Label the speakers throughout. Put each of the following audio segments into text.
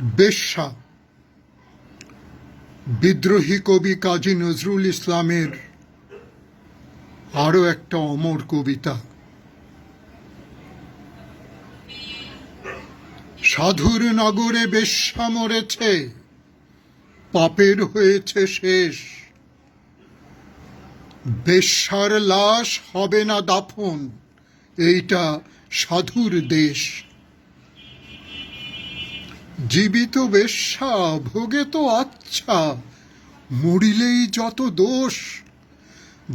Speaker 1: বেশ্যা। বিদ্রোহী কবি কাজী নজরুল ইসলামের আরও একটা অমর কবিতা। সাধুর নগরে বেশ্যা মরেছে, পাপের হয়েছে শেষ। বেশ্যার লাশ হবে না দাফন, এইটা সাধুর দেশ। জীবিত বেশ্যা, ভোগে তো আচ্ছা মরিলেই যত দোষ।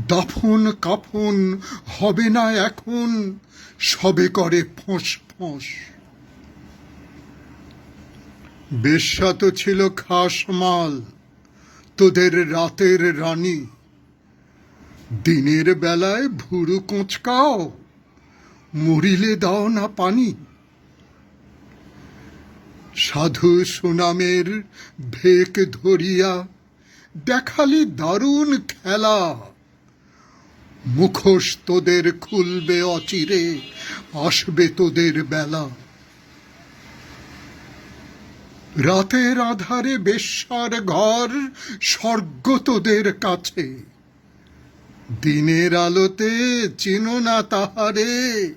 Speaker 1: দাফন কাফন হবে না এখন, সবে করে ফোঁস ফোঁস। বেশ্যা তো ছিল খাস মাল, তোদের রাতের রানী। দিনের বেলায় ভুরু কোঁচকাও, মরিলে দাও না পানি। সাধু সুনামের ভেক ধরিয়া দেখালি দারুণ খেলা। মুখোশ তোদের খুলবে অচিরে, আসবে তোদের বেলা। রাতের আধারে বেশ্যার ঘর, স্বর্গ তোদের কাছে। দিনের আলোতে চিনো না তাহারে,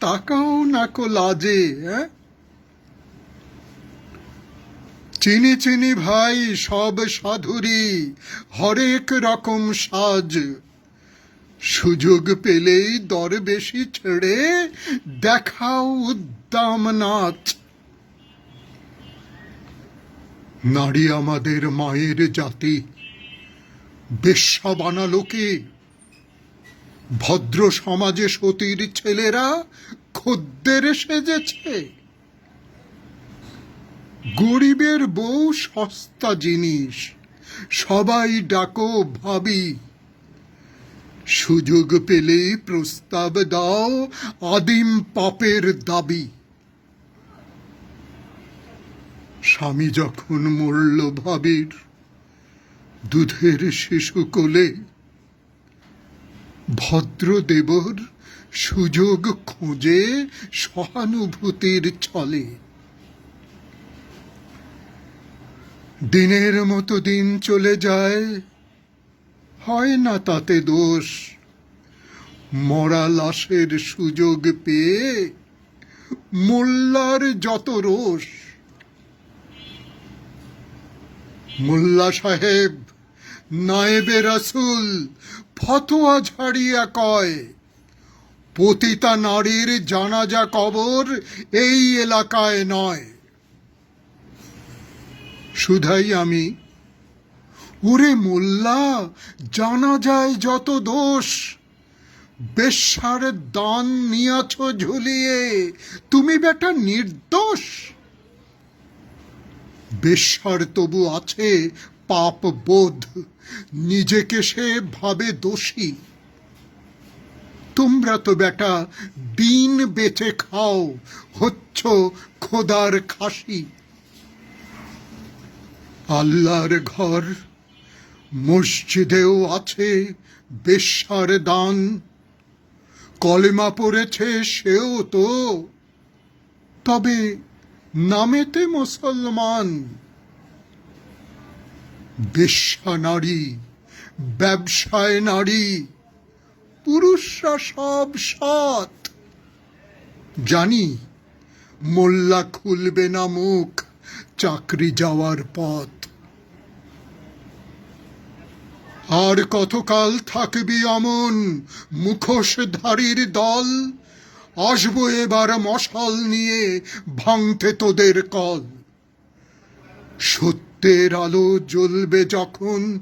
Speaker 1: তাকাও না কো লাজে হ্যাঁ চিনি চিনি ভাই, সব সাধুরি হরেক রকম সাজ। সুযোগ পেলেই দর বেশি ছেড়ে দেখাও উদ্দাম নাচ। নারী আমাদের মায়ের জাতি। বেশ্যা বানালোকে ভদ্র সমাজে সতীর ছেলেরা খদ্দের সেজেছে। গরিবের বউ সস্তা জিনিস, সবাই ডাকো ভাবি। সুযোগ পেলে প্রস্তাব দাও আদিম পাপের দাবি। স্বামী যখন মরল ভাবির দুধের শিশু কোলে, ভদ্রদেবর সুযোগ খোঁজে সহানুভূতির ছলে। দিনের মতো দিন চলে যায়। হয় না তাতে দোষ? মরা লাশের সুযোগ পেয়ে মোল্লার যত রোষ। মোল্লা সাহেব, নায়েবে রাসুল, ফতোয়া ঝাড়িয়া কয়, পতিতা নারীর জানাজা কবর এই এলাকায় নয়। শুধাই আমি। ওরে মোল্লা, জানা যায় যত দোষ। বেশ্যার দান নিয়াছ ঝুলিয়ে, তুমি বেটা নির্দোষ। বেশ্যার তবু আছে পাপ বোধ, নিজেকে সে ভাবে দোষী। তোমরা তো বেটা দিন বেঁচে খাও, হচ্ছ খোদার খাসি। আল্লাহর ঘর, মসজিদেও আছে বেশ্যার দান। কলেমা পড়েছে সেও তো, তবে নামেতে মুসলমান। বেশ্যা নারী, ব্যবসায় নারী, পুরুষরা সব সৎ। জানি, মোল্লা খুলবে না মুখ চাকরি যাওয়ার পথ। আর কতকাল থাকবি অমন মুখোশধারীর দল? আসব এবার মশাল নিয়ে ভাঙতে তোদের কল। সত্যের আলো জ্বলবে যখন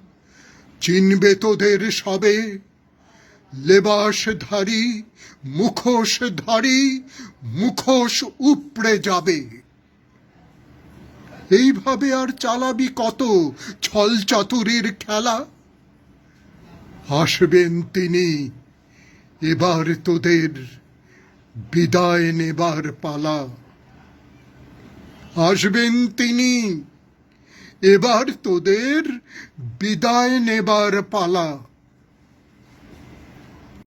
Speaker 1: চিনবে তোদের সবে। লেবাসধারী, মুখোশধারী, মুখোশ উপড়ে যাবে। এইভাবে আর চালাবি কত? ছল চাতুরির খেলা? আসবেন তিনি, এবার তোদের বিদায় নেবার পালা। আসবেন তিনি, এবার তোদের বিদায় নেবার পালা।